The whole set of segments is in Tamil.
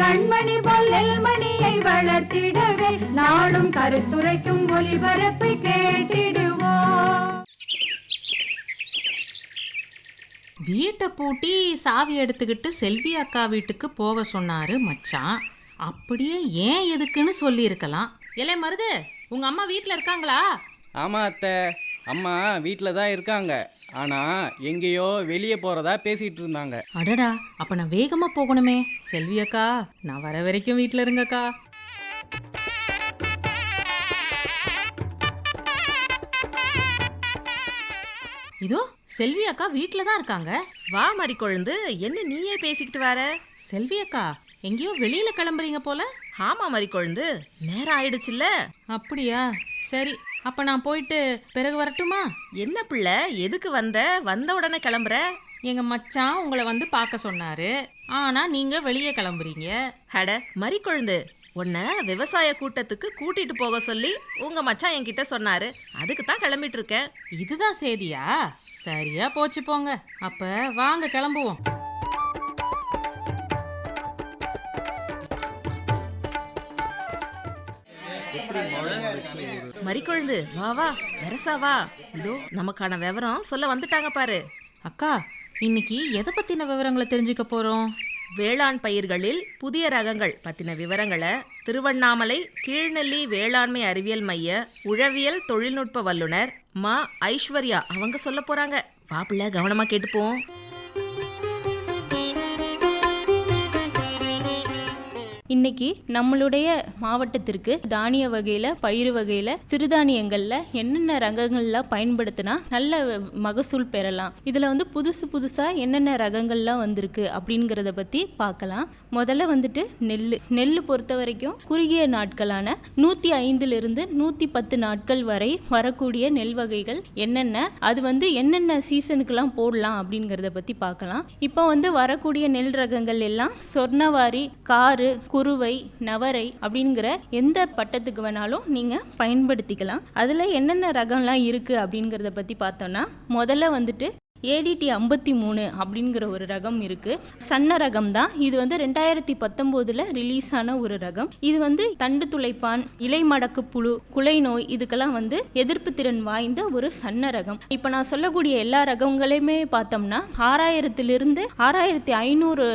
கண்மணி பொல்லல் மணியை வளர்த்திடவே நாடும் கருத்துரைக்கும் ஒளிபரப்பை கேட்டிடுவோம். வீட்டை பூட்டி சாவி எடுத்துக்கிட்டு செல்வி அக்கா வீட்டுக்கு போக சொன்னாரு மச்சான். அப்படியே ஏன் எதுக்குன்னு சொல்லியிருக்கலாம். இலை மருது உங்க அம்மா வீட்டில் இருக்காங்களா? ஆமாம் அத்தை. அம்மா வீட்டில் தான் இருக்காங்க. ஆனால் எங்கேயோ வெளியே போகிறதா பேசிகிட்டு இருந்தாங்க. அடடா அப்ப நான் வேகமா போகணுமே. செல்வி அக்கா நான் வர வரைக்கும் வீட்டில் இருங்கக்கா. இதோ செல்வி அக்கா வீட்டில் தான் இருக்காங்க. வா மறிக்கொழுந்து என்ன நீயே பேசிக்கிட்டு வர? செல்வி அக்கா எங்கேயோ வெளியில கிளம்புறீங்க போல. ஆமா மறிக்கொழுந்து நேரம் ஆயிடுச்சுல்ல. அப்படியா? சரி அப்ப நான் போயிட்டு பிறகு வரட்டுமா? என்ன பிள்ளை? எதுக்கு வந்த? வந்த உடனே கிளம்புற? எங்க மச்சான் உங்களை வந்து பார்க்க சொன்னாரு. ஆனா நீங்க வெளியே கிளம்புறீங்க. அட மறிக்கொழுந்து. உன்னை விவசாய கூட்டத்துக்கு கூட்டிட்டு போக சொல்லி உங்க மச்சான் என்கிட்ட சொன்னாரு. அதுக்கு தான் கிளம்பிட்டு இருக்கேன். இதுதான் சேதியா? சரியா போச்சு போங்க. அப்ப வாங்க கிளம்புவோம். மறிக்கொழுந்து வா வா வெரசா வா. இதோ நமக்கான விவரம் சொல்ல வந்துட்டாங்க பாரு. அக்கா இன்னைக்கு எதை பத்தின விவரங்களை தெரிஞ்சுக்க போறோம்? வேளாண் பயிர்களில் புதிய ரகங்கள் பத்தின விவரங்களை திருவண்ணாமலை கீழ்நெல்லி வேளாண்மை அறிவியல் மைய உழவியல் தொழில்நுட்ப வல்லுனர் மா ஐஸ்வர்யா அவங்க சொல்ல போறாங்க. வா பிள்ளை கவனமா கேட்டுப்போம். இன்னைக்கு நம்மளுடைய மாவட்டத்திற்கு தானிய வகையில் பயிறு வகையில் சிறுதானியங்களில் என்னென்ன ரகங்கள்லாம் பயன்படுத்தினா நல்ல மகசூல் பெறலாம். இதில் வந்து புதுசு புதுசாக என்னென்ன ரகங்கள்லாம் வந்திருக்கு அப்படிங்கிறத பற்றி பார்க்கலாம். முதல்ல வந்துட்டு நெல் நெல் பொறுத்த வரைக்கும் குறுகிய நாட்களான நூற்றி ஐந்துலேருந்து நூற்றி பத்து நாட்கள் வரை வரக்கூடிய நெல் வகைகள் என்னென்ன அது வந்து என்னென்ன சீசனுக்கெல்லாம் போடலாம் அப்படிங்கிறத பற்றி பார்க்கலாம். இப்போ வந்து வரக்கூடிய நெல் ரகங்கள் எல்லாம் சொர்ணவாரி காரு குருவை நவரை அப்படிங்கிற எந்த பட்டத்துக்கு வேணாலும் நீங்கள் பயன்படுத்திக்கலாம். அதில் என்னென்ன ரகம்லாம் இருக்குது அப்படிங்கிறத பற்றி பார்த்தோன்னா முதல்ல வந்துட்டு ஏடிடி ஐம்பத்தி மூணு அப்படிங்கிற ஒரு ரகம் இருக்குது சன்ன ரகம் தான். இது வந்து ரெண்டாயிரத்தி பத்தொம்போதில் ரிலீஸ் ஆன ஒரு ரகம். இது வந்து தண்டு துளைப்பான் இலை மடக்கு புழு குலை நோய் இதுக்கெல்லாம் வந்து எதிர்ப்பு திறன் வாய்ந்த ஒரு சன்ன ரகம். இப்போ நான் சொல்லக்கூடிய எல்லா ரகங்களையுமே பார்த்தோம்னா ஆறாயிரத்திலிருந்து ஆறாயிரத்தி ஐநூறு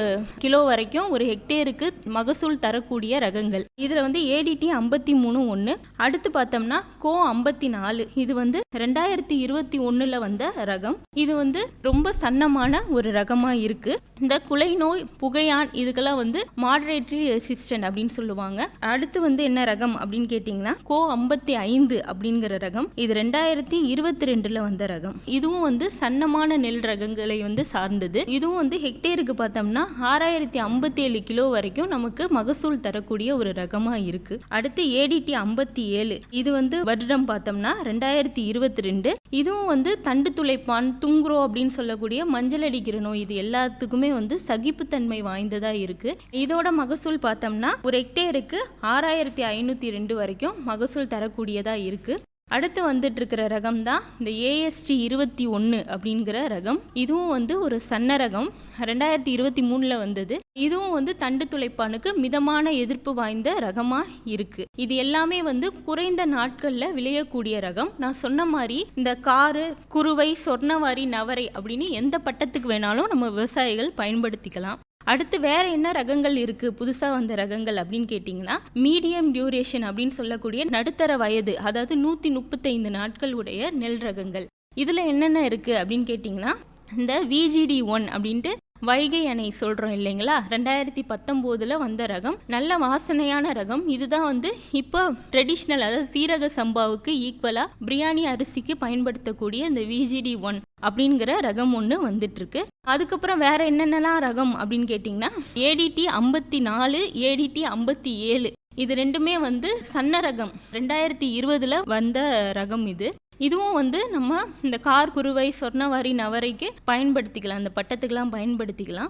கிலோ வரைக்கும் ஒரு ஹெக்டேருக்கு மகசூல் தரக்கூடிய ரகங்கள். இதில் வந்து ஏடிடி ஐம்பத்தி மூணு ஒன்று அடுத்து பார்த்தோம்னா கோ ஐம்பத்தி நாலு. இது வந்து ரெண்டாயிரத்தி இருபத்தி ஒன்றில் வந்த ரகம். இது வந்து ரொம்ப சன்னமான ஒரு ரகமாக இருக்கு. இந்த குலை நோய் புகையான் இதுக்கெல்லாம் வந்து மாடரேட்டரி ரெசிஸ்டன்ட் அப்படின்னு சொல்லுவாங்க. அடுத்து வந்து என்ன ரகம் அப்படின்னு கேட்டிங்கன்னா கோ ஐம்பத்தி ஐந்து அப்படிங்கிற ரகம். இது ரெண்டாயிரத்தி இருபத்தி ரெண்டில் வந்த ரகம். இதுவும் வந்து சன்னமான நெல் ரகங்களை வந்து சார்ந்தது. இதுவும் வந்து ஹெக்டேருக்கு பார்த்தோம்னா ஆறாயிரத்தி ஐம்பத்தி ஏழு கிலோ வரைக்கும் நமக்கு மகசூல் தரக்கூடிய ஒரு ரகமாக இருக்கு. அடுத்து ஏடிடி ஐம்பத்தி ஏழு இது வந்து வருடம் பார்த்தோம்னா ரெண்டாயிரத்தி இருபத்தி ரெண்டு இதுவும் வந்து தண்டு துளைப்பான் துங்குரோ அப்படின்னு சொல்லக்கூடிய மஞ்சள் அடிக்கிற நோய் இது எல்லாத்துக்குமே வந்து சகிப்புத்தன்மை வாய்ந்ததாக இருக்கு. இதோட மகசூல் பார்த்தோம்னா ஒரு ஹெக்டேருக்கு ஆறாயிரத்தி ஐநூற்றி ரெண்டு வரைக்கும் மகசூல் தரக்கூடியதாக இருக்கு. அடுத்து வந்துட்டு இருக்கிற ரகம் தான் இந்த ஏஎஸ்டி இருபத்தி ஒன்று அப்படிங்கிற ரகம். இதுவும் வந்து ஒரு சன்ன ரகம். ரெண்டாயிரத்தி இருபத்தி மூணில் வந்தது. இதுவும் வந்து தண்டு துளைப்பானுக்கு மிதமான எதிர்ப்பு வாய்ந்த ரகமாக இருக்கு. இது எல்லாமே வந்து குறைந்த நாட்களில் விளையக்கூடிய ரகம். நான் சொன்ன மாதிரி இந்த காரு குருவை சொர்ணவாரி நவரை அப்படின்னு எந்த பட்டத்துக்கு வேணாலும் நம்ம விவசாயிகள் பயன்படுத்திக்கலாம். அடுத்து வேற என்ன ரகங்கள் இருக்கு? புதுசா வந்த ரகங்கள் அப்படின்னு கேட்டிங்கன்னா மீடியம் டியூரேஷன் அப்படின்னு சொல்லக்கூடிய நடுத்தர வயது அதாவது நூற்றி முப்பத்தைந்து நாட்கள் உடைய நெல் ரகங்கள். இதில் என்னென்ன இருக்கு அப்படின்னு கேட்டிங்கன்னா இந்த விஜிடி ஒன் அப்படின்ட்டு வைகை அணை சொல்கிறோம் இல்லைங்களா? ரெண்டாயிரத்தி பத்தொம்போதில் வந்த ரகம். நல்ல வாசனையான ரகம். இதுதான் வந்து இப்போ ட்ரெடிஷ்னல் அதாவது சீரக சம்பாவுக்கு ஈக்குவலாக பிரியாணி அரிசிக்கு பயன்படுத்தக்கூடிய இந்த விஜிடி ஒன் அப்படிங்கிற ரகம் ஒன்று வந்துட்டுருக்கு. அதுக்கப்புறம் வேற என்னென்னலாம் ரகம் அப்படின்னு கேட்டிங்கன்னா ஏடிடி ஐம்பத்தி நாலு ஏடிடி ஐம்பத்தி ஏழு இது ரெண்டுமே வந்து சன்ன ரகம். ரெண்டாயிரத்தி இருபதுல வந்த ரகம் இது. இதுவும் வந்து நம்ம இந்த கார் குருவை சொர்ணவாரி நவரைக்கு பயன்படுத்திக்கலாம். இந்த பட்டத்துக்கெல்லாம் பயன்படுத்திக்கலாம்.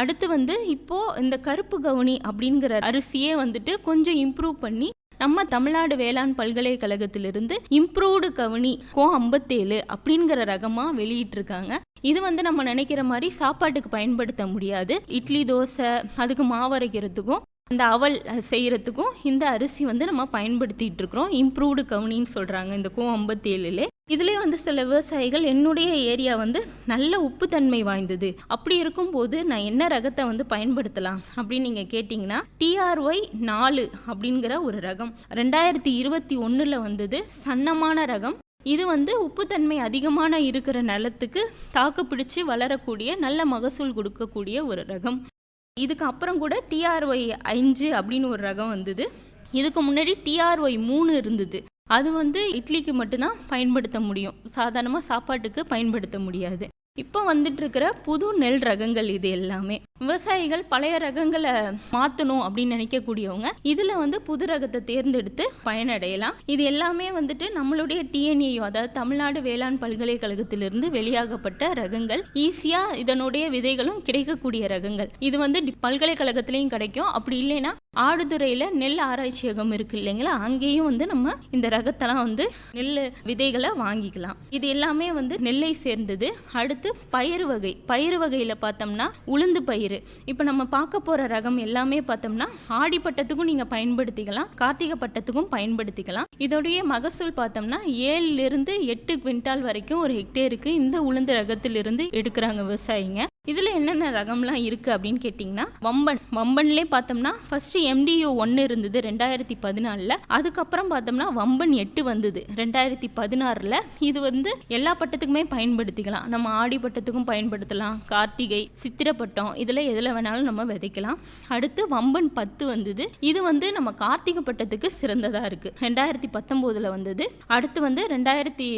அடுத்து வந்து இப்போ இந்த கருப்பு கவுனி அப்படிங்கிற அரிசியே வந்துட்டு கொஞ்சம் இம்ப்ரூவ் பண்ணி நம்ம தமிழ்நாடு வேளாண் பல்கலைக்கழகத்திலிருந்து இம்ப்ரூவ்டு கவனி கோ ஐம்பத்தேழு அப்படிங்கிற ரகமாக வெளியிட்டிருக்காங்க. இது வந்து நம்ம நினைக்கிற மாதிரி சாப்பாட்டுக்கு பயன்படுத்த முடியாது. இட்லி தோசை அதுக்கு மாவு அரைக்கிறதுக்கும் அந்த அவல் செய்கிறதுக்கும் இந்த அரிசி வந்து நம்ம பயன்படுத்திட்டு இருக்கிறோம். இம்ப்ரூவ்டு கவுனின்னு சொல்கிறாங்க இந்த கோ ஐம்பத்தேழுலே. இதுலேயே வந்து சில விவசாயிகள் என்னுடைய ஏரியா வந்து நல்ல உப்புத்தன்மை வாய்ந்தது. அப்படி இருக்கும்போது நான் என்ன ரகத்தை வந்து பயன்படுத்தலாம்? அப்படின்னு நீங்கள் கேட்டிங்கன்னா டிஆர்ஒய் நாலு அப்படிங்கிற ஒரு ரகம். ரெண்டாயிரத்தி இருபத்தி ஒன்றில் வந்தது சன்னமான ரகம். இது வந்து உப்புத்தன்மை அதிகமான இருக்கிற நிலத்துக்கு தாக்கு பிடிச்சு வளரக்கூடிய நல்ல மகசூல் கொடுக்கக்கூடிய ஒரு ரகம். இதுக்கு அப்புறம் கூட டிஆர்ஒய் அஞ்சு அப்படின்னு ஒரு ரகம் வந்தது. இதுக்கு முன்னாடி டிஆர்ஒய் மூணு இருந்தது. அது வந்து இட்லிக்கு மட்டும்தான் பயன்படுத்த முடியும். சாதாரணமாக சாப்பாட்டுக்கு பயன்படுத்த முடியாது. இப்போ வந்துட்டு இருக்கிற புது நெல் ரகங்கள் இது எல்லாமே. விவசாயிகள் பழைய ரகங்களை மாற்றணும் அப்படின்னு நினைக்கக்கூடியவங்க இதில் வந்து புது ரகத்தை தேர்ந்தெடுத்து பயனடையலாம். இது எல்லாமே வந்துட்டு நம்மளுடைய டிஎன்ஏயோ அதாவது தமிழ்நாடு வேளாண் பல்கலைக்கழகத்திலிருந்து வெளியாகப்பட்ட ரகங்கள். ஈஸியாக இதனுடைய விதைகளும் கிடைக்கக்கூடிய ரகங்கள். இது வந்து டி- பல்கலைக்கழகத்திலையும் கிடைக்கும். அப்படி இல்லைன்னா ஆடுதுறையில் நெல் ஆராய்ச்சியகம் இருக்கு இல்லைங்களா? அங்கேயும் வந்து நம்ம இந்த ரகத்தெல்லாம் வந்து நெல் விதைகளை வாங்கிக்கலாம். இது எல்லாமே வந்து நெல்லை சேர்ந்தது. அடுத்து பயிறு வகை. பயிறு வகையில் பார்த்தோம்னா உளுந்து பயிறு. இப்போ நம்ம பார்க்க போகிற ரகம் எல்லாமே பார்த்தோம்னா ஆடி பட்டத்துக்கும் நீங்கள் பயன்படுத்திக்கலாம் கார்த்திகை பட்டத்துக்கும் பயன்படுத்திக்கலாம். இதோடைய மகசூல் பார்த்தோம்னா ஏழுலேருந்து எட்டு குவிண்டால் வரைக்கும் ஒரு ஹெக்டேருக்கு இந்த உளுந்து ரகத்திலிருந்து எடுக்கிறாங்க விவசாயிங்க. இதில் என்னென்ன ரகம்லாம் இருக்குது அப்படின்னு கேட்டிங்கன்னா வம்பன். வம்பன்லேயே பார்த்தோம்னா ஃபஸ்ட்டு எம்டிஓ ஒன்று இருந்தது ரெண்டாயிரத்தி பதினாலில். அதுக்கப்புறம் பார்த்தோம்னா வம்பன் எட்டு வந்தது ரெண்டாயிரத்தி பதினாறில். இது வந்து எல்லா பட்டத்துக்குமே பயன்படுத்திக்கலாம். நம்ம ஆடி பட்டத்துக்கும் பயன்படுத்தலாம். கார்த்திகை சித்திரப்பட்டம் இதில் எதில் வேணாலும் நம்ம விதைக்கலாம். அடுத்து வம்பன் பத்து வந்தது. இது வந்து நம்ம கார்த்திகை பட்டத்துக்கு சிறந்ததாக இருக்குது ரெண்டாயிரத்தி பத்தொம்போதில் வந்தது. அடுத்து வந்து ரெண்டாயிரத்தி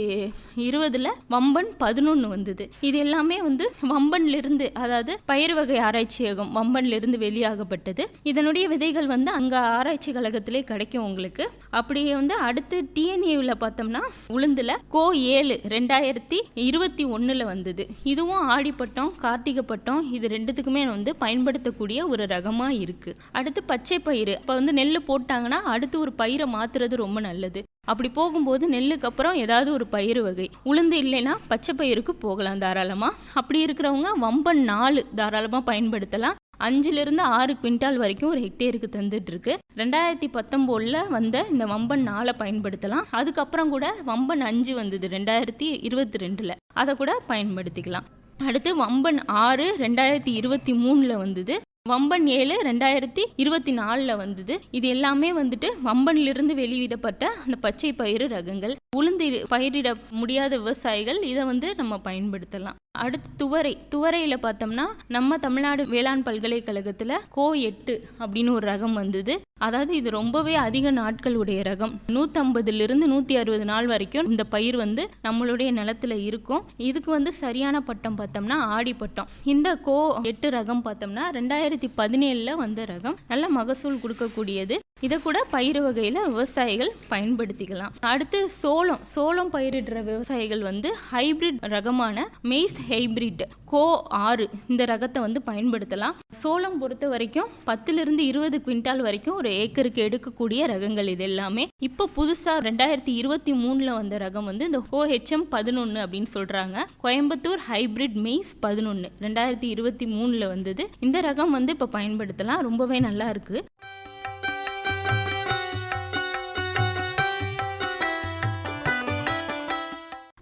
இருபதில் வம்பன் பதினொன்று வந்தது. இது எல்லாமே வந்து வம்பன்ல இருந்து அதாவது பயிர் வகை ஆராய்ச்சியகம் வம்பன்ல இருந்து வெளியாகப்பட்டது. இதனுடைய விதைகள் வந்து அங்கே ஆராய்ச்சி கழகத்திலே கிடைக்கும் உங்களுக்கு. அப்படியே வந்து அடுத்து டிஎன்ஏவில் பார்த்தோம்னா உளுந்துல கோ ஏழு ரெண்டாயிரத்தி இருபத்தி ஒன்றில் வந்தது. இதுவும் ஆடிப்பட்டம் கார்த்திகை பட்டம் இது ரெண்டுத்துக்குமே வந்து பயன்படுத்தக்கூடிய ஒரு ரகமாக இருக்குது அடுத்து பச்சை பயிறு. இப்போ வந்து நெல் போட்டாங்கன்னா அடுத்து ஒரு பயிரை மாற்றுறது ரொம்ப நல்லது. அப்படி போகும்போது நெல்லுக்கு அப்புறம் ஏதாவது ஒரு பயிர் வகை. உளுந்து இல்லைன்னா பச்சை பயிருக்கு போகலாம் தாராளமாக அப்படி இருக்கிறவங்க வம்பன் நாலு தாராளமாக பயன்படுத்தலாம். அஞ்சுலேருந்து ஆறு குவிண்டால் வரைக்கும் ஒரு ஹெக்டேருக்கு தந்துட்டுருக்கு. ரெண்டாயிரத்தி பத்தொம்போதில் வந்த இந்த வம்பன் நாலை பயன்படுத்தலாம். அதுக்கப்புறம் கூட வம்பன் அஞ்சு வந்தது ரெண்டாயிரத்தி இருபத்தி ரெண்டில் அதை கூட பயன்படுத்திக்கலாம். அடுத்து வம்பன் ஆறு ரெண்டாயிரத்தி இருபத்தி மூணில் வந்தது. வம்பன் ஏழு ரெண்டாயிரத்தி இருபத்தி நாலில் வந்தது. இது எல்லாமே வந்துட்டு வம்பன்லிருந்து வெளியிடப்பட்ட அந்த பச்சை பயிறு ரகங்கள். உளுந்து பயிரிட முடியாத விவசாயிகள் இதை வந்து நம்ம பயன்படுத்தலாம். அடுத்து துவரை துவரையில் பார்த்தோம்னா நம்ம தமிழ்நாடு வேளாண் பல்கலைக்கழகத்தில் கோ எட்டு அப்படின்னு ஒரு ரகம் வந்தது. அதாவது இது ரொம்பவே அதிக நாட்களுடைய ரகம். நூற்றம்பதுலேருந்து நூற்றி அறுபது நாள் வரைக்கும் இந்த பயிர் வந்து நம்மளுடைய நிலத்துல இருக்கும். இதுக்கு வந்து சரியான பட்டம் பார்த்தோம்னா ஆடி பட்டம். இந்த கோ எட்டு ரகம் பார்த்தோம்னா ரெண்டாயிரத்தி பதினேழில் வந்த ரகம். நல்ல மகசூல் கொடுக்கக்கூடியது. இதை கூட பயிர் வகையில் விவசாயிகள் பயன்படுத்திக்கலாம். அடுத்து சோளம் சோளம் பயிரிடுற விவசாயிகள் வந்து ஹைபிரிட் ரகமான மெய்ஸ் ஹைபிரிட் கோ ஆறு இந்த ரகத்தை வந்து பயன்படுத்தலாம். சோளம் பொறுத்த வரைக்கும் பத்துலேருந்து இருபது குவிண்டால் வரைக்கும் ஒரு ஏக்கருக்கு எடுக்கக்கூடிய ரகங்கள் இது எல்லாமே. இப்போ புதுசாக ரெண்டாயிரத்தி இருபத்தி மூணில் வந்த ரகம் வந்து இந்த ஹோஹெச்எம் பதினொன்று அப்படின்னு சொல்கிறாங்க கோயம்புத்தூர் ஹைபிரிட் மெய்ஸ் பதினொன்று ரெண்டாயிரத்தி இருபத்தி மூணில் வந்தது. இந்த ரகம் வந்து இப்போ பயன்படுத்தலாம். ரொம்பவே நல்லா இருக்குது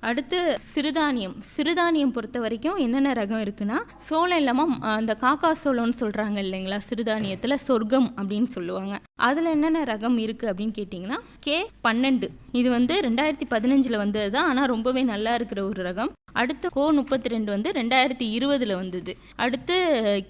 அடுத்து சிறுதானியம். சிறுதானியம் பொறுத்த வரைக்கும் என்னென்ன ரகம் இருக்குன்னா சோளம் இல்லாமல் அந்த காக்கா சோளம்னு சொல்கிறாங்க இல்லைங்களா சிறுதானியத்தில் சொர்க்கம் அப்படின்னு சொல்லுவாங்க. அதில் என்னென்ன ரகம் இருக்குது அப்படின்னு கேட்டிங்கன்னா கே பன்னெண்டு. இது வந்து ரெண்டாயிரத்தி பதினஞ்சில் வந்தது தான் ஆனால் ரொம்பவே நல்லா இருக்கிற ஒரு ரகம். அடுத்து கோ முப்பத்தி ரெண்டு வந்து ரெண்டாயிரத்தி இருபதில் வந்தது. அடுத்து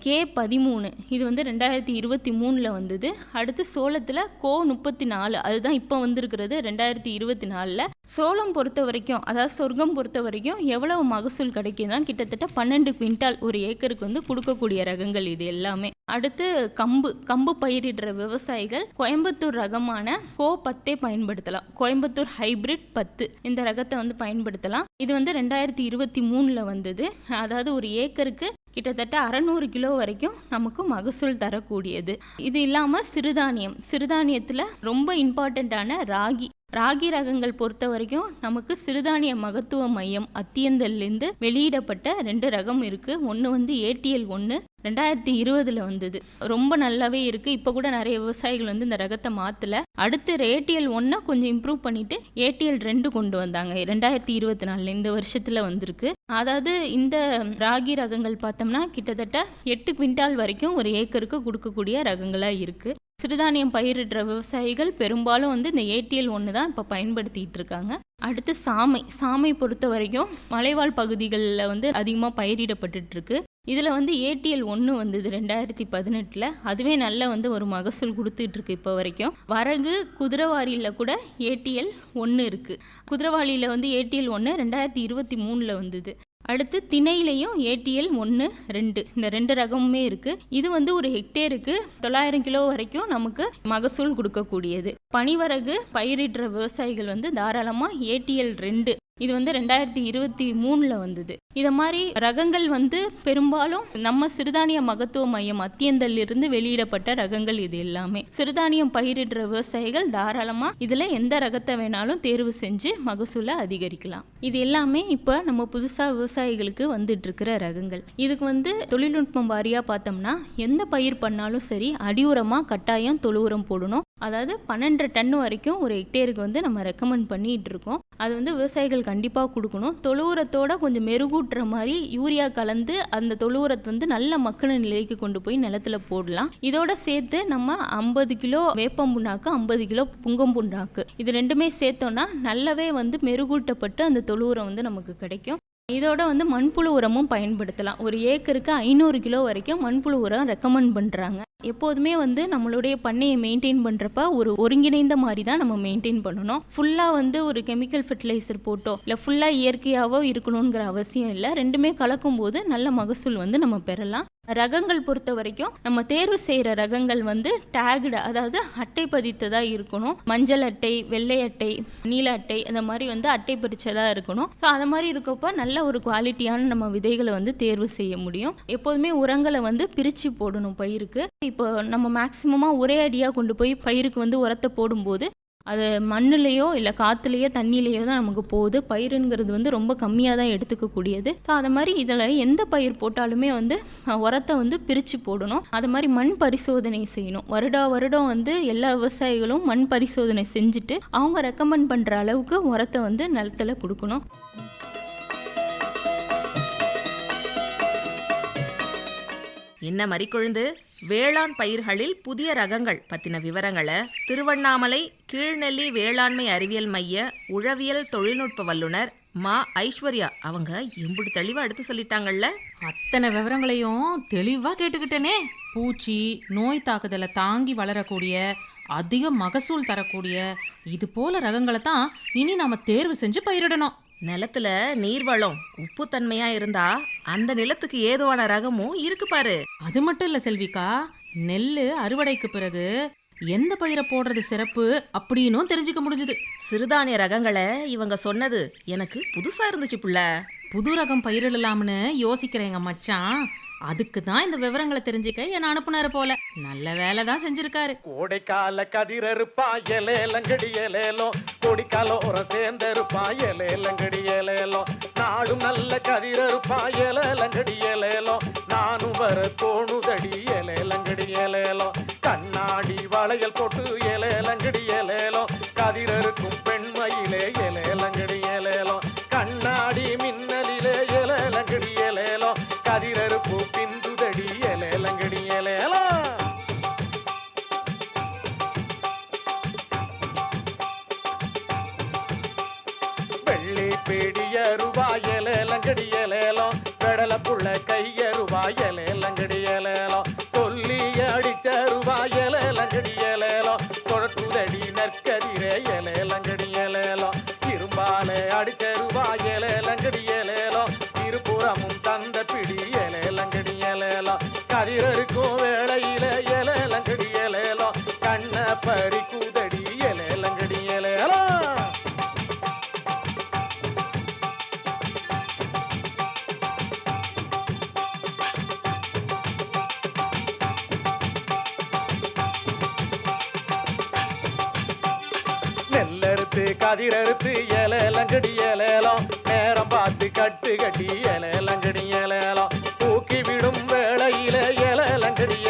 கே பதிமூணு இது வந்து ரெண்டாயிரத்தி இருபத்தி மூணில் வந்தது. அடுத்து சோளத்தில் கோ முப்பத்தி நாலு அதுதான் இப்போ வந்திருக்கிறது ரெண்டாயிரத்தி இருபத்தி நாலில். சோளம் பொறுத்த வரைக்கும் அதாவது சொர்க்கம் பொறுத்த வரைக்கும் எவ்வளவு மகசூல் கிடைக்குதுன்னா கிட்டத்தட்ட பன்னெண்டு குவிண்டால் ஒரு ஏக்கருக்கு வந்து கொடுக்கக்கூடிய ரகங்கள் இது எல்லாமே. அடுத்து கம்பு கம்பு பயிரிடுற விவசாயிகள் கோயம்புத்தூர் ரகமான கோ பத்தே பயன்படுத்தலாம். கோயம்புத்தூர் ஹைபிரிட் பத்து இந்த ரகத்தை வந்து பயன்படுத்தலாம். இது வந்து ரெண்டாயிரத்தி இருபத்தி மூணில் வந்தது. அதாவது ஒரு ஏக்கருக்கு கிட்டத்தட்ட அறநூறு கிலோ வரைக்கும் நமக்கு மகசூல் தரக்கூடியது. இது இல்லாமல் சிறுதானியம். சிறுதானியத்தில் ரொம்ப இம்பார்ட்டண்ட்டான ராகி. ராகி ரகங்கள் பொறுத்த வரைக்கும் நமக்கு சிறுதானிய மகத்துவ மையம் அத்தியந்தல்லேருந்து வெளியிடப்பட்ட ரெண்டு ரகம் இருக்குது ஒன்று வந்து ஏடிஎல் ஒன்று ரெண்டாயிரத்தி இருபதில் வந்தது. ரொம்ப நல்லாவே இருக்குது இப்போ கூட நிறைய விவசாயிகள் வந்து இந்த ரகத்தை மாற்றலை அடுத்து ஏடிஎல் ஒன்றை கொஞ்சம் இம்ப்ரூவ் பண்ணிவிட்டு ஏடிஎல் ரெண்டு கொண்டு வந்தாங்க. ரெண்டாயிரத்தி இருபத்தி நாலில் இந்த வருஷத்தில் வந்திருக்கு. அதாவது இந்த ராகி ரகங்கள் பார்த்தோம்னா கிட்டத்தட்ட எட்டு குவிண்டால் வரைக்கும் ஒரு ஏக்கருக்கு கொடுக்கக்கூடிய ரகங்களாக இருக்குது சிறுதானியம் பயிரிடுற விவசாயிகள் பெரும்பாலும் வந்து இந்த ஏடிஎல் ஒன்று தான் இப்போ பயன்படுத்திகிட்டு இருக்காங்க. அடுத்து சாமை சாமை பொறுத்த வரைக்கும் மலைவாழ் பகுதிகளில் வந்து அதிகமாக பயிரிடப்பட்டுட்டு இருக்கு. இதில் வந்து ஏடிஎல் ஒன்று வந்தது ரெண்டாயிரத்தி பதினெட்டில். அதுவே நல்ல வந்து ஒரு மகசூல் கொடுத்துட்டு இருக்கு இப்போ வரைக்கும். வரகு குதிரவாரியில் கூட ஏடிஎல் ஒன்று இருக்குது குதிரவாளியில் வந்து ஏடிஎல் ஒன்று ரெண்டாயிரத்தி இருபத்தி மூணில் வந்தது. அடுத்து திணையிலையும் ஏடிஎல் ஒன்று ரெண்டு. இந்த ரெண்டு ரகமுமே இருக்குது இது வந்து ஒரு ஹெக்டேருக்கு தொள்ளாயிரம் கிலோ வரைக்கும் நமக்கு மகசூல் கொடுக்கக்கூடியது. பனிவரகு பயிரிடுற விவசாயிகள் வந்து தாராளமாக ஏடிஎல் ரெண்டு இது வந்து ரெண்டாயிரத்தி இருபத்தி மூணில் வந்தது. இதை மாதிரி ரகங்கள் வந்து பெரும்பாலும் நம்ம சிறுதானிய மகத்துவ மையம் அத்தியந்தலிருந்து வெளியிடப்பட்ட ரகங்கள் இது எல்லாமே. சிறுதானியம் பயிரிடுற விவசாயிகள் தாராளமாக இதில் எந்த ரகத்தை வேணாலும் தேர்வு செஞ்சு மகசூலை அதிகரிக்கலாம். இது எல்லாமே இப்போ நம்ம புதுசாக விவசாயிகளுக்கு வந்துட்டு இருக்கிற ரகங்கள். இதுக்கு வந்து தொழில்நுட்பம் வாரியாக பார்த்தோம்னா எந்த பயிர் பண்ணாலும் சரி அடி உரமாக கட்டாயம் தொழு உரம் போடணும். அதாவது பன்னெண்டு டன் வரைக்கும் ஒரு ஹெக்டேருக்கு வந்து நம்ம ரெக்கமெண்ட் பண்ணிட்டு இருக்கோம் அது வந்து விவசாயிகள் கண்டிப்பாக கொடுக்கணும். தொழு உரத்தோட கொஞ்சம் மெருகூட்டுற மாதிரி யூரியா கலந்து அந்த தொழு உரத்தை வந்து நல்ல மக்கின நிலைக்கு கொண்டு போய் நிலத்துல போடலாம். இதோட சேர்த்து நம்ம ஐம்பது கிலோ வேப்பம் புண்ணாக்கு ஐம்பது கிலோ புங்கம் புண்ணாக்கு இது ரெண்டுமே சேர்த்தோன்னா நல்லாவே வந்து மெருகூட்டப்பட்டு அந்த தொழு உரம் வந்து நமக்கு கிடைக்கும். இதோட வந்து மண்புழு உரமும் பயன்படுத்தலாம். ஒரு ஏக்கருக்கு ஐநூறு கிலோ வரைக்கும் மண்புழு உரம் ரெக்கமெண்ட் பண்ணுறாங்க எப்போதுமே வந்து நம்மளுடைய பண்ணையை மெயின்டைன் பண்ணுறப்ப ஒரு ஒருங்கிணைந்த மாதிரி தான் நம்ம மெயின்டைன் பண்ணணும். ஃபுல்லாக வந்து ஒரு கெமிக்கல் ஃபெர்டிலைசர் போட்டோ இல்லை ஃபுல்லாக இயற்கையாகவோ இருக்கணுங்கிற அவசியம் இல்லை. ரெண்டுமே கலக்கும்போது நல்ல மகசூல் வந்து நம்ம பெறலாம். ரகங்கள் பொறுத்த வரைக்கும் நம்ம தேர்வு செய்கிற ரகங்கள் வந்து டேக்டு அதாவது அட்டை பதித்ததாக இருக்கணும். மஞ்சள் அட்டை வெள்ளை அட்டை நீல அட்டை அந்த மாதிரி வந்து அட்டை பறிச்சதாக இருக்கணும். ஸோ அது மாதிரி இருக்கப்போ நல்ல ஒரு குவாலிட்டியான நம்ம விதைகளை வந்து தேர்வு செய்ய முடியும். எப்போதுமே உரங்களை வந்து பிரித்து போடணும் பயிருக்கு. இப்போ நம்ம மேக்சிமமாக ஒரே அடியாக கொண்டு போய் பயிருக்கு வந்து உரத்தை போடும்போது அது மண்ணுலேயோ இல்லை காற்றுலையோ தண்ணியிலையோ தான் நமக்கு போகுது. பயிருங்கிறது வந்து ரொம்ப கம்மியாக தான் எடுத்துக்கக்கூடியது. ஸோ அதை மாதிரி இதில் எந்த பயிர் போட்டாலுமே வந்து உரத்தை வந்து பிரித்து போடணும். அது மாதிரி மண் பரிசோதனை செய்யணும். வருடா வருடம் வந்து எல்லா விவசாயிகளும் மண் பரிசோதனை செஞ்சுட்டு அவங்க ரெக்கமெண்ட் பண்ணுற அளவுக்கு உரத்தை வந்து நிலத்துல கொடுக்கணும். என்ன மறிக்கொழுந்து? வேளாண் பயிர்களில் புதிய ரகங்கள் பற்றின விவரங்களை திருவண்ணாமலை கீழ்நெல்லி வேளாண்மை அறிவியல் மைய உழவியல் தொழில்நுட்ப வல்லுனர் மா ஐஸ்வர்யா. அவங்க எம்புடு தெளிவா எடுத்து சொல்லிட்டாங்கல்ல. அத்தனை விவரங்களையும் தெளிவாக கேட்டுக்கிட்டேனே. பூச்சி நோய் தாக்குதலை தாங்கி வளரக்கூடிய அதிக மகசூல் தரக்கூடிய இது போல ரகங்களை தான் இனி நாம தேர்வு செஞ்சு பயிரிடணும். நிலத்துல நீர்வளம் உப்புத்தன்மையா இருந்தா அந்த நிலத்துக்கு ஏதுவான ரகமும் இருக்கு பாரு. அது மட்டும் இல்ல செல்விக்கா நெல் அறுவடைக்கு பிறகு எந்த பயிரை போடுறது சிறப்பு அப்படின்னும் தெரிஞ்சுக்க முடிஞ்சுது. சிறுதானிய ரகங்களை இவங்க சொன்னது எனக்கு புதுசா இருந்துச்சு புள்ள. புது ரகம் பயிரிடலாம்னு யோசிக்கிறேங்க மச்சான். அதுக்கு தான் இந்த விவரங்களை தெரிஞ்சுக்க என்ன அனுப்புனாரு போல. நல்ல வேலை தான் செஞ்சிருக்காரு. கோடைக்கால கதிரறுப்பா எலேலங்கடி எலேலோ கொடிக்கால உரம் சேர்ந்தருப்பா எலேலங்கடி எலேலோ நாடும் நல்ல கதிரறுப்பா எலேலங்கடி எலேலோ நானும் வர தோணுதடி எலேலங்கடி எலேலோ கண்ணாடி வளையல் போட்டு எலேலங்கடி எலேலோ கதிரறுக்கும் பெண்மையிலே எலேலங்கடி கதிரறுப்பு பிந்துதடி எலேலங்கடி எலேலோ வெள்ளி பிடிய ரூபாய் எலேலங்கடி எலேலங்கடி எலேலோ கடல புள்ள கையருவா எலேலங்கடி எலேலோ சொல்லி அடிச்ச ரூபா எலேலங்கடி எலேலோ சொழட்டுதடி நற்கதிரே எலேலங்கடி வீரருக்கும் வேலையில எலேலங்கடி எலேலோ கண்ண பறி குதடி எலேலங்கடி எலேலோ நெல்லறுத்து கதிரறுத்து ஏலேலங்கடி ஏலேலம் நேரம் பார்த்து கட்டு கட்டி ஏலேலங்கடி ஏலேலம்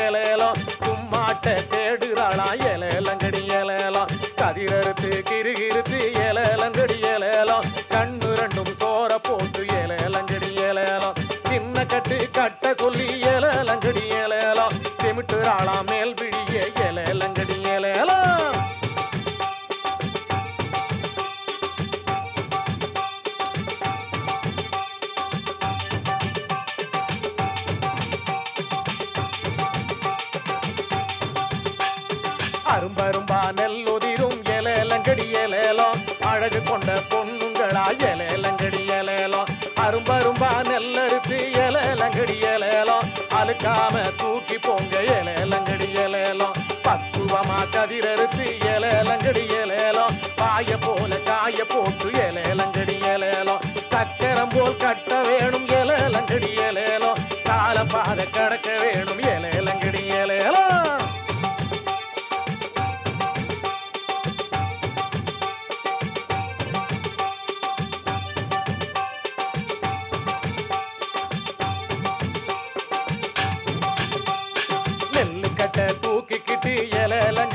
ஏலேலம் சும்மாட்ட தேடுறாளா? ஏலேலங்கடி ஏலேலம் கதிரறுத்து கிருகிருத்து ஏலேலங்கடி ஏலேலம் கண்ணு ரெண்டும் சோற போட்டு ஏலேலங்கடி ஏலேலம் சின்ன கட்டு கட்ட சொல்லி ஏலேலங்கடி ஏலேலம் சிமிட்டுறாளா மேல் பொண்ணுங்களா எலேலங்கடி எலேலம் அரும்பரும்பா நெல்லறுத்து எலேலங்கடி எலேலம் அழுக்காம தூக்கி போங்க எலேலங்கடி எலேலம் பக்குவமா கதிரறுத்து எலேலங்கடி எலேலம் பாய போல காய போட்டு எலேலங்கடி எலேலம் சக்கரம் போல் கட்ட வேணும் எலேலங்கடி எலேலம் சால பாத கடக்க வேணும் எலேலங்கடி எலேலம்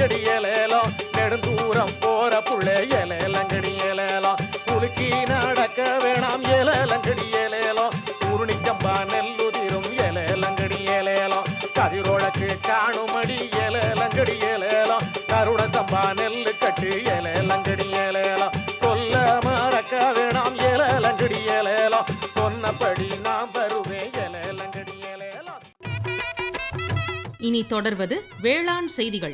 லங்கடி இலையலம் நெடுந்தூரம் போற புள்ள இலையலங்கடி இலையலம் குலுக்கி நடக்க வேணாம் இலையலங்கடி இலையலம் உருணிச்சம்பா நெல்லுதிரும் இலையலங்கடி இலையலம் கதிரோழக்கு காணுமடி இலையலங்கடி இலையலம் கருட சம்பா நெல்லு கட்டு இலையலங்கடி இலையலம் சொல்ல மறக்க வேணாம் இலையலங்கடி இலையலம் சொன்னபடி நாம் வருவேன் இலையலங்கடி இலையலம் இனி தொடர்வது வேளாண் செய்திகள்.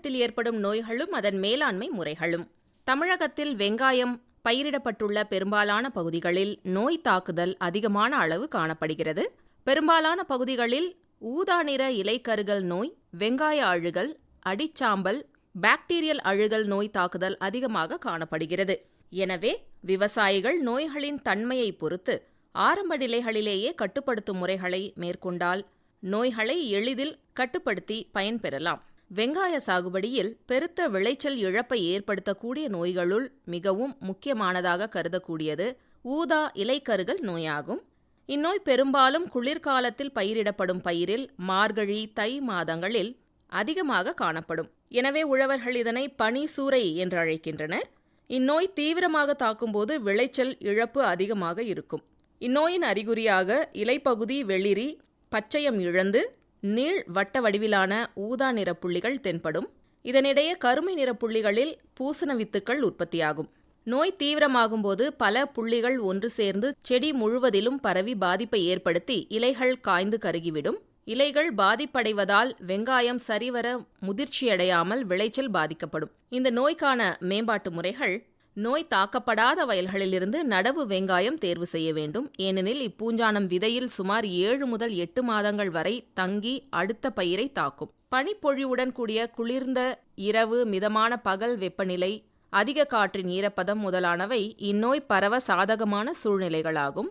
தமிழகத்தில் ஏற்படும் நோய்களும் அதன் மேலாண்மை முறைகளும். தமிழகத்தில் வெங்காயம் பயிரிடப்பட்டுள்ள பெரும்பாலான பகுதிகளில் நோய் தாக்குதல் அதிகமான அளவு காணப்படுகிறது. பெரும்பாலான பகுதிகளில் ஊதா நிற இலைக்கருகல் நோய் வெங்காய அழுகல் அடிச்சாம்பல் பாக்டீரியல் அழுகல் நோய் தாக்குதல் அதிகமாக காணப்படுகிறது. எனவே விவசாயிகள் நோய்களின் தன்மையை பொறுத்து ஆரம்ப நிலைகளிலேயே கட்டுப்படுத்தும் முறைகளை மேற்கொண்டால் நோய்களை எளிதில் கட்டுப்படுத்தி பயன்பெறலாம். வெங்காய சாகுபடியில் பெருத்த விளைச்சல் இழப்பை ஏற்படுத்தக்கூடிய நோய்களுள் மிகவும் முக்கியமானதாக கருதக்கூடியது ஊதா இலைக்கருகல் நோயாகும். இந்நோய் பெரும்பாலும் குளிர்காலத்தில் பயிரிடப்படும் பயிரில் மார்கழி தை மாதங்களில் அதிகமாக காணப்படும். எனவே உழவர்கள் இதனை பனி சூறை என்று அழைக்கின்றனர். இந்நோய் தீவிரமாக தாக்கும்போது விளைச்சல் இழப்பு அதிகமாக இருக்கும். இந்நோயின் அறிகுறியாக இலைப்பகுதி வெளிரி பச்சையம் இழந்து நீள் வட்ட வடிவிலான ஊதா நிற புள்ளிகள் தென்படும். இதனிடையே கருமை நிற புள்ளிகளில் பூசண வித்துக்கள் உற்பத்தியாகும். நோய் தீவிரமாகும்போது பல புள்ளிகள் ஒன்று சேர்ந்து செடி முழுவதிலும் பரவி பாதிப்பை ஏற்படுத்தி இலைகள் காய்ந்து கருகிவிடும். இலைகள் பாதிப்படைவதால் வெங்காயம் சரிவர முதிர்ச்சியடையாமல் விளைச்சல் பாதிக்கப்படும். இந்த நோய்க்கான மேம்பாட்டு முறைகள் நோய் தாக்கப்படாத வயல்களிலிருந்து நடவு வெங்காயம் தேர்வு செய்ய வேண்டும். ஏனெனில் இப்பூஞ்சானம் விதையில் சுமார் ஏழு முதல் எட்டு மாதங்கள் வரை தங்கி அடுத்த பயிரை தாக்கும். பனிப்பொழிவுடன் கூடிய குளிர்ந்த இரவு மிதமான பகல் வெப்பநிலை அதிக காற்றின் ஈரப்பதம் முதலானவை இந்நோய் பரவ சாதகமான சூழ்நிலைகளாகும்.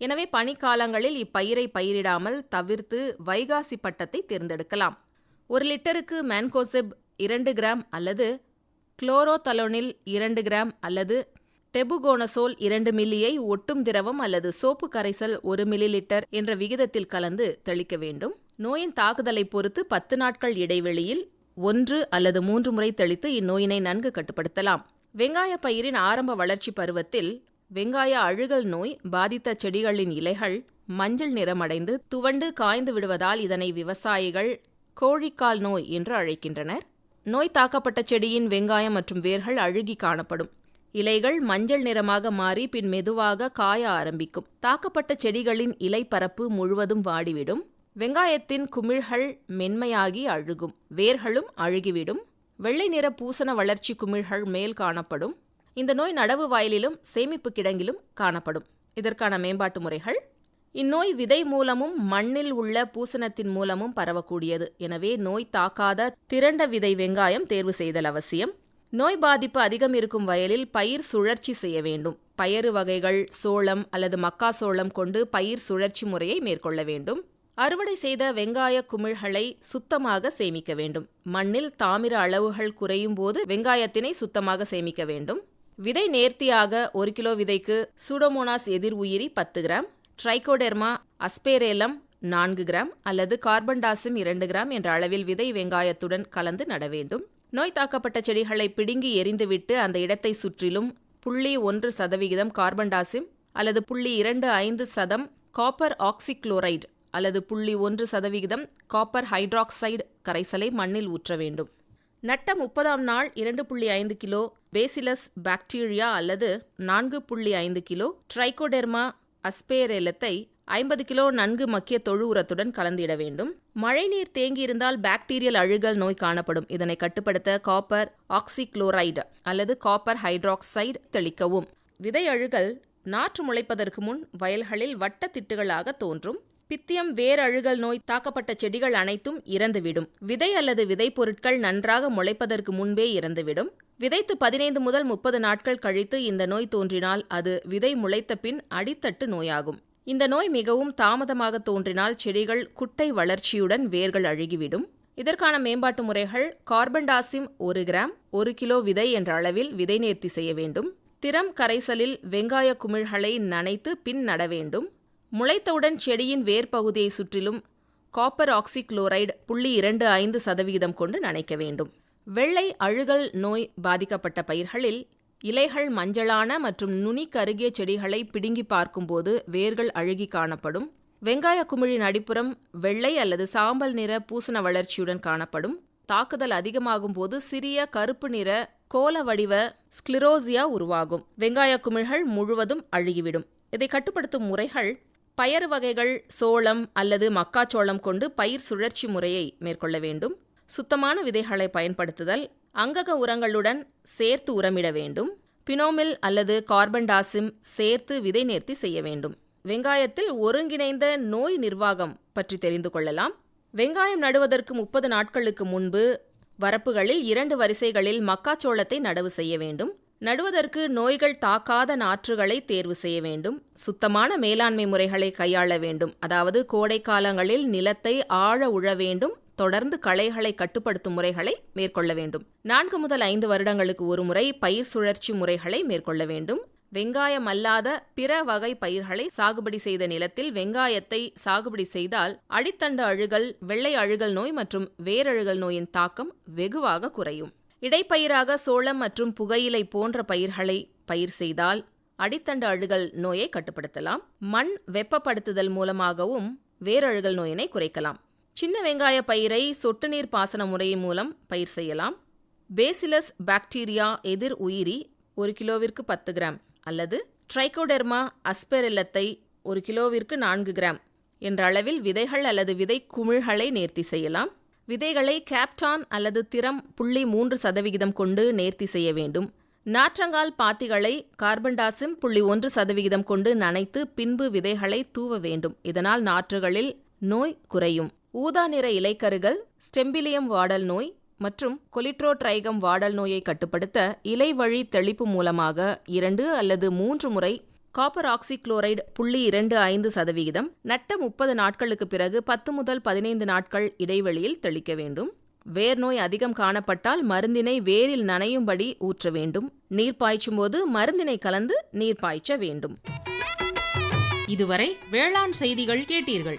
எனவே பனிக்காலங்களில் இப்பயிரை பயிரிடாமல் தவிர்த்து வைகாசி பட்டத்தை தேர்ந்தெடுக்கலாம். ஒரு லிட்டருக்கு மேன்கோசிப் இரண்டு கிராம் அல்லது குளோரோதலோனில் இரண்டு கிராம் அல்லது டெபுகோனசோல் இரண்டு மில்லியை ஒட்டும் திரவம் அல்லது சோப்பு கரைசல் ஒரு மில்லிலிட்டர் என்ற விகிதத்தில் கலந்து தெளிக்க வேண்டும். நோயின் தாக்குதலை பொறுத்து பத்து நாட்கள் இடைவெளியில் ஒன்று அல்லது மூன்று முறை தெளித்து இந்நோயினை நன்கு கட்டுப்படுத்தலாம். வெங்காய பயிரின் ஆரம்ப வளர்ச்சி பருவத்தில் வெங்காய அழுகல் நோய் பாதித்த செடிகளின் இலைகள் மஞ்சள் நிறமடைந்து துவண்டு காய்ந்து விடுவதால் இதனை விவசாயிகள் கோழிக்கால் நோய் என்று அழைக்கின்றனர். நோய் தாக்கப்பட்ட செடியின் வெங்காயம் மற்றும் வேர்கள் அழுகி காணப்படும். இலைகள் மஞ்சள் நிறமாக மாறி பின் மெதுவாக காய ஆரம்பிக்கும். தாக்கப்பட்ட செடிகளின் இலை பரப்பு முழுவதும் வாடிவிடும். வெங்காயத்தின் குமிழ்கள் மென்மையாகி அழுகும். வேர்களும் அழுகிவிடும். வெள்ளை நிற பூசண வளர்ச்சி குமிழ்கள் மேல் காணப்படும். இந்த நோய் நடவு வயலிலும் சேமிப்பு கிடங்கிலும் காணப்படும். இதற்கான மேம்பாட்டு முறைகள் இந்நோய் விதை மூலமும் மண்ணில் உள்ள பூசணத்தின் மூலமும் பரவக்கூடியது. எனவே நோய் தாக்காத திரண்ட விதை வெங்காயம் தேர்வு செய்தல் அவசியம். நோய் பாதிப்பு அதிகம் இருக்கும் வயலில் பயிர் சுழற்சி செய்ய வேண்டும். பயறு வகைகள் சோளம் அல்லது மக்காசோளம் கொண்டு பயிர் சுழற்சி முறையை மேற்கொள்ள வேண்டும். அறுவடை செய்த வெங்காய குமிழ்களை சுத்தமாக சேமிக்க வேண்டும். மண்ணில் தாமிர அளவுகள் குறையும் போது வெங்காயத்தினை சுத்தமாக சேமிக்க வேண்டும். விதை நேர்த்தியாக ஒரு கிலோ விதைக்கு சூடோமோனாஸ் எதிர் உயிரி பத்து கிராம். ட்ரைகோடெர்மா அஸ்பேரேலம் நான்கு கிராம் அல்லது கார்பன்டாசிம் இரண்டு கிராம் என்ற அளவில் விதை வெங்காயத்துடன் கலந்து நட வேண்டும். நோய் தாக்கப்பட்ட செடிகளை பிடுங்கி எரிந்துவிட்டு அந்த இடத்தை சுற்றிலும் புள்ளி ஒன்று சதவிகிதம் கார்பன்டாசிம் அல்லது புள்ளி இரண்டு ஐந்து சதம் காப்பர் ஆக்சிக்ளோரைடு அல்லது புள்ளி ஒன்று சதவிகிதம் காப்பர் ஹைட்ராக்சைடு கரைசலை மண்ணில் ஊற்ற வேண்டும். நட்ட முப்பதாம் நாள் இரண்டு புள்ளி ஐந்து கிலோ பேசிலஸ் பாக்டீரியா அல்லது நான்கு புள்ளி ஐந்து கிலோ ட்ரைகோடெர்மா அஸ்பேரேலத்தை ஐம்பது கிலோ நன்கு மக்கிய தொழு உரத்துடன் கலந்திட வேண்டும். மழைநீர் தேங்கியிருந்தால் பாக்டீரியல் அழுகல் நோய் காணப்படும். இதனை கட்டுப்படுத்த காப்பர் ஆக்சிக்ளோரைடு அல்லது காப்பர் ஹைட்ராக்சைடு தெளிக்கவும். விதை அழுகல் நாற்று முளைப்பதற்கு முன் வயல்களில் வட்ட திட்டுகளாக தோன்றும். பித்தியம் வேர் அழுகல் நோய் தாக்கப்பட்ட செடிகள் அனைத்தும் இறந்துவிடும். விதை அல்லது விதை பொருட்கள் நன்றாக முளைப்பதற்கு முன்பே இறந்துவிடும். விதைத்து பதினைந்து முதல் முப்பது நாட்கள் கழித்து இந்த நோய் தோன்றினால் அது விதை முளைத்த பின் அடித்தட்டு நோயாகும். இந்த நோய் மிகவும் தாமதமாக தோன்றினால் செடிகள் குட்டை வளர்ச்சியுடன் வேர்கள் அழுகிவிடும். இதற்கான மேம்பாட்டு முறைகள் கார்பன்டாசிம் ஒரு கிராம் ஒரு கிலோ விதை என்ற அளவில் விதை நேர்த்தி செய்ய வேண்டும். திறம் கரைசலில் வெங்காய குமிழ்களை நனைத்து பின் நட வேண்டும். முளைத்தவுடன் செடியின் வேர் பகுதியை சுற்றிலும் காப்பர் ஆக்சிக்ளோரைடு புள்ளி இரண்டு ஐந்து சதவிகிதம் கொண்டு நனைக்க வேண்டும். வெள்ளை அழுகல் நோய் பாதிக்கப்பட்ட பயிர்களில் இலைகள் மஞ்சளான மற்றும் நுனி கருகிய செடிகளை பிடுங்கி பார்க்கும்போது வேர்கள் அழுகி காணப்படும். வெங்காய குமிழின் அடிப்புறம் வெள்ளை அல்லது சாம்பல் நிற பூசண வளர்ச்சியுடன் காணப்படும். தாக்குதல் அதிகமாகும் போது சிறிய கருப்பு நிற கோல வடிவ ஸ்க்ளிரோசியா உருவாகும். வெங்காய குமிழ்கள் முழுவதும் அழுகிவிடும். இதை கட்டுப்படுத்தும் முறைகள் பயறு வகைகள் சோளம் அல்லது மக்காச்சோளம் கொண்டு பயிர் சுழற்சி முறையை மேற்கொள்ள வேண்டும். சுத்தமான விதைகளை பயன்படுத்துதல் அங்கக உரங்களுடன் சேர்த்து உரமிட வேண்டும். பினோமில் அல்லது கார்பன்டாசிம் சேர்த்து விதை நேர்த்தி செய்ய வேண்டும். வெங்காயத்தில் ஒருங்கிணைந்த நோய் நிர்வாகம் பற்றி தெரிந்து கொள்ளலாம். வெங்காயம் நடுவதற்கு முப்பது நாட்களுக்கு முன்பு வரப்புகளில் இரண்டு வரிசைகளில் மக்காச்சோளத்தை நடவு செய்ய வேண்டும். நடுவதற்கு நோய்கள் தாக்காத நாற்றுகளை தேர்வு செய்ய வேண்டும். சுத்தமான மேலாண்மை முறைகளை கையாள வேண்டும். அதாவது கோடை காலங்களில் நிலத்தை ஆழ உழ வேண்டும். தொடர்ந்து களைகளை கட்டுப்படுத்தும் முறைகளை மேற்கொள்ள வேண்டும். நான்கு முதல் ஐந்து வருடங்களுக்கு ஒருமுறை பயிர் சுழற்சி முறைகளை மேற்கொள்ள வேண்டும். வெங்காயம் அல்லாத பிற வகை பயிர்களை சாகுபடி செய்த நிலத்தில் வெங்காயத்தை சாகுபடி செய்தால் அடித்தண்டு அழுகல் வெள்ளை அழுகல் நோய் மற்றும் வேரழுகல் நோயின் தாக்கம் வெகுவாக குறையும். இடைப்பயிராக சோளம் மற்றும் புகையிலை போன்ற பயிர்களை பயிர் செய்தால் அடித்தண்டு அழுகல் நோயை கட்டுப்படுத்தலாம். மண் வெப்பப்படுத்துதல் மூலமாகவும் வேரழுகல் நோயினை குறைக்கலாம். சின்ன வெங்காய பயிரை சொட்டு நீர் பாசன முறையின் மூலம் பயிர் செய்யலாம். பேசிலஸ் பாக்டீரியா எதிர் உயிரி ஒரு கிலோவிற்கு பத்து கிராம் அல்லது ட்ரைகோடெர்மா அஸ்பெரில்லத்தை ஒரு கிலோவிற்கு நான்கு கிராம் என்ற அளவில் விதைகள் அல்லது விதை குமிழ்களை நேர்த்தி செய்யலாம். விதைகளை கேப்டான் அல்லது திறம் புள்ளி மூன்று சதவிகிதம் கொண்டு நேர்த்தி செய்ய வேண்டும். நாற்றங்கால் பாத்திகளை கார்பன்டாசிம் புள்ளி ஒன்று சதவிகிதம் கொண்டு நனைத்து பின்பு விதைகளை தூவ வேண்டும். இதனால் நாற்றுகளில் நோய் குறையும். ஊதா நிற இலைக்கருகள் ஸ்டெம்பிலியம் வாடல் நோய் மற்றும் கொலிட்ரோட்ரைகம் வாடல் நோயை கட்டுப்படுத்த இலை வழி தெளிப்பு மூலமாக இரண்டு அல்லது மூன்று முறை காப்பர் ஆக்சிக்ளோரைடு புள்ளி இரண்டு ஐந்து சதவிகிதம் நட்ட முப்பது நாட்களுக்கு பிறகு பத்து முதல் பதினைந்து நாட்கள் இடைவெளியில் தெளிக்க வேண்டும். வேர் நோய் அதிகம் காணப்பட்டால் மருந்தினை வேரில் நனையும்படி ஊற்ற வேண்டும். நீர் பாய்ச்சும் போது மருந்தினை கலந்து நீர் பாய்ச்ச வேண்டும். இதுவரை வேளாண் செய்திகள் கேட்டீர்கள்.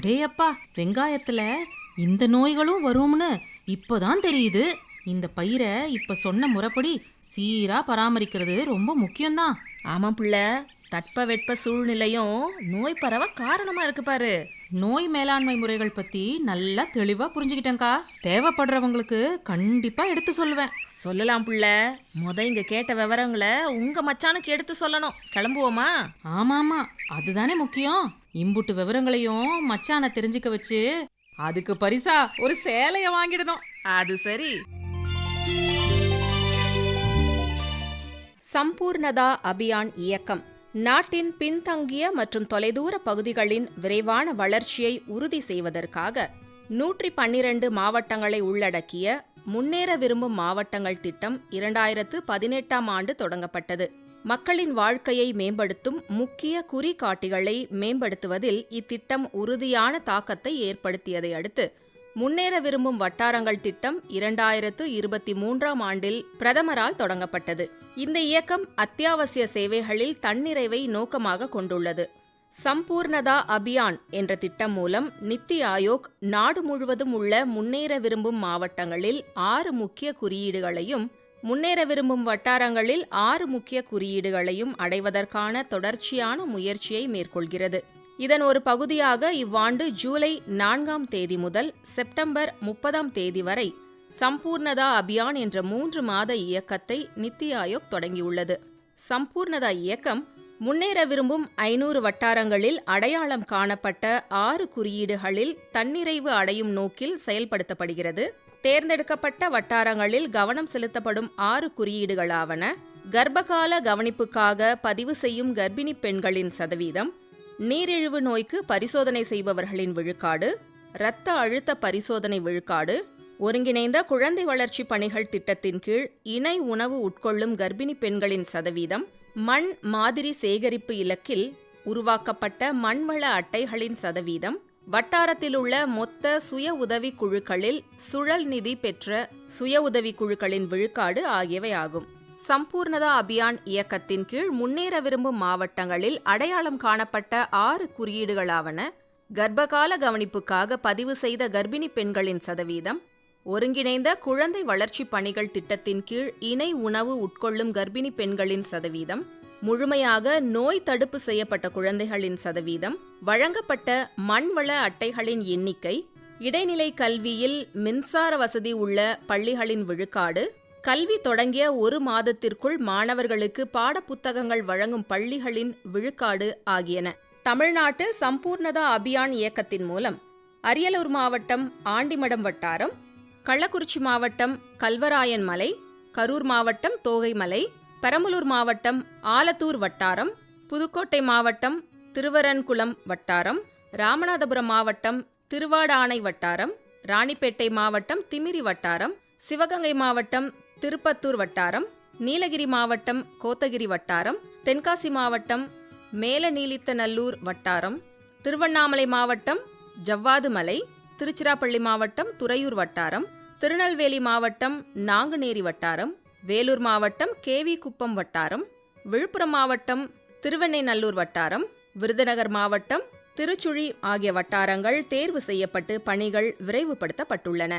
அடேயப்பா வெங்காயத்துல இந்த நோய்களும் வரும்னு இப்போதான் தெரியுது. இந்த பயிரை இப்ப சொன்ன முறைப்படி சீரா பராமரிக்கிறது ரொம்ப முக்கியம்தான். ஆமாம் பிள்ளை தட்பவெட்ப சூழ்நிலையும் நோய் பரவ காரணமா இருக்கு பாரு. நோய் மேலாண்மை முறைகள் பத்தி நல்லா தெளிவா புரிஞ்சுக்கிட்டேன்க்கா. தேவைப்படுறவங்களுக்கு கண்டிப்பா எடுத்து சொல்லுவேன். சொல்லலாம் புள்ள. முத இங்க கேட்ட விவரங்களை உங்க மச்சானுக்கு எடுத்து சொல்லணும். கிளம்புவோமா? ஆமாமா அதுதானே முக்கியம். இம்புட்டு விவரங்களையும் மச்சானை தெரிஞ்சுக்க வச்சு அதுக்கு பரிசா ஒரு சேலைய வாங்கிடணும். அது சரி. சம்பூர்ணதா அபியான் இயக்கம். நாட்டின் பின்தங்கிய மற்றும் தொலைதூர பகுதிகளின் விரைவான வளர்ச்சியை உறுதி செய்வதற்காக நூற்றி பன்னிரண்டு மாவட்டங்களை உள்ளடக்கிய முன்னேற விரும்பும் மாவட்டங்கள் திட்டம் இரண்டாயிரத்து பதினெட்டாம் ஆண்டு தொடங்கப்பட்டது. மக்களின் வாழ்க்கையை மேம்படுத்தும் முக்கிய குறிகாட்டிகளை மேம்படுத்துவதில் இத்திட்டம் உறுதியான தாக்கத்தை ஏற்படுத்தியதை அடுத்து முன்னேற விரும்பும் வட்டாரங்கள் திட்டம் இரண்டாயிரத்து இருபத்தி மூன்றாம் ஆண்டில் பிரதமரால் தொடங்கப்பட்டது. இந்த இயக்கம் அத்தியாவசிய சேவைகளில் தன்னிறைவை நோக்கமாக கொண்டுள்ளது. சம்பூர்ணதா அபியான் என்ற திட்டம் மூலம் நித்தி ஆயோக் நாடு முழுவதும் உள்ள முன்னேற விரும்பும் மாவட்டங்களில் ஆறு முக்கிய குறியீடுகளையும் முன்னேற விரும்பும் வட்டாரங்களில் ஆறு முக்கிய குறியீடுகளையும் அடைவதற்கான தொடர்ச்சியான முயற்சியை மேற்கொள்கிறது. இதன் ஒரு பகுதியாக இவ்வாண்டு ஜூலை நான்காம் தேதி முதல் செப்டம்பர் முப்பதாம் தேதி வரை சம்பூர்ணதா அபியான் என்ற மூன்று மாத இயக்கத்தை நித்தி ஆயோக் தொடங்கியுள்ளது. சம்பூர்ணதா இயக்கம் முன்னேற விரும்பும் ஐநூறு வட்டாரங்களில் அடையாளம் காணப்பட்ட ஆறு குறியீடுகளில் தன்னிறைவு அடையும் நோக்கில் செயல்படுத்தப்படுகிறது. தேர்ந்தெடுக்கப்பட்ட வட்டாரங்களில் கவனம் செலுத்தப்படும் ஆறு குறியீடுகளாவன கர்ப்பகால கவனிப்புக்காக பதிவு செய்யும் கர்ப்பிணி பெண்களின் சதவீதம் நீரிழிவு நோய்க்கு பரிசோதனை செய்பவர்களின் விழுக்காடு இரத்த அழுத்த பரிசோதனை விழுக்காடு ஒருங்கிணைந்த குழந்தை வளர்ச்சி பணிகள் திட்டத்தின் கீழ் இணை உணவு உட்கொள்ளும் கர்ப்பிணி பெண்களின் சதவீதம் மண் மாதிரி சேகரிப்பு இலக்கில் உருவாக்கப்பட்ட மண்வள அட்டைகளின் சதவீதம் வட்டாரத்தில் உள்ள மொத்த சுய உதவி குழுக்களில் சுழல் நிதி பெற்ற சுய உதவி குழுக்களின் விழுக்காடு ஆகியவை ஆகும். சம்பூர்ணதா அபியான் இயக்கத்தின் கீழ் முன்னேற விரும்பும் மாவட்டங்களில் அடையாளம் காணப்பட்ட ஆறு குறியீடுகளாவன கர்ப்பகால கவனிப்புக்காக பதிவு செய்த கர்ப்பிணி பெண்களின் சதவீதம் ஒருங்கிணைந்த குழந்தை வளர்ச்சி பணிகள் திட்டத்தின் கீழ் இணை உணவு உட்கொள்ளும் கர்ப்பிணி பெண்களின் சதவீதம் முழுமையாக நோய் தடுப்பு செய்யப்பட்ட குழந்தைகளின் சதவீதம் வழங்கப்பட்ட மண்வள அட்டைகளின் எண்ணிக்கை இடைநிலை கல்வியில் மின்சார வசதி உள்ள பள்ளிகளின் விழுக்காடு கல்வி தொடங்கிய ஒரு மாதத்திற்குள் மாணவர்களுக்கு பாடப்புத்தகங்கள் வழங்கும் பள்ளிகளின் விழுக்காடு ஆகியன. தமிழ்நாட்டு சம்பூர்ணதா அபியான் இயக்கத்தின் மூலம் அரியலூர் மாவட்டம் ஆண்டிமடம் வட்டாரம் கள்ளக்குறிச்சி மாவட்டம் கல்வராயன் மலை கரூர் மாவட்டம் தோகைமலை பெரம்பலூர் மாவட்டம் ஆலத்தூர் வட்டாரம் புதுக்கோட்டை மாவட்டம் திருவரன்குளம் வட்டாரம் ராமநாதபுரம் மாவட்டம் திருவாடானை வட்டாரம் ராணிப்பேட்டை மாவட்டம் திமிரி வட்டாரம் சிவகங்கை மாவட்டம் திருப்பத்தூர் வட்டாரம் நீலகிரி மாவட்டம் கோத்தகிரி வட்டாரம் தென்காசி மாவட்டம் மேலநீலித்தநல்லூர் வட்டாரம் திருவண்ணாமலை மாவட்டம் ஜவ்வாது மலை திருச்சிராப்பள்ளி மாவட்டம் துறையூர் வட்டாரம் திருநெல்வேலி மாவட்டம் நாங்குநேரி வட்டாரம் வேலூர் மாவட்டம் கேவி குப்பம் வட்டாரம் விழுப்புரம் மாவட்டம் திருவெண்ணைநல்லூர் வட்டாரம் விருதுநகர் மாவட்டம் திருச்சுழி ஆகிய வட்டாரங்கள் தேர்வு செய்யப்பட்டு பணிகள் விரைவுபடுத்தப்பட்டுள்ளன.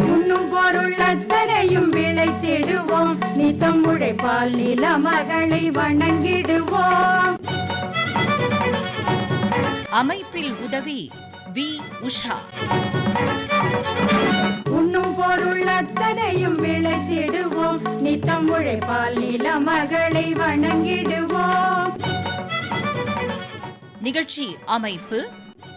உண்ணும் பொருள் அத்தனையும் விளைத்திடுவோம். நித்தம் உழைப்பால் நில மகளை வணங்கிடுவோம். அமைப்பில் உதவி வி. உஷா. உண்ணும் பொருள் அத்தனையும் விளைத்திடுவோம். நித்தம் உழைப்பால் நில மகளை வணங்கிடுவோம். நிகழ்ச்சி அமைப்பு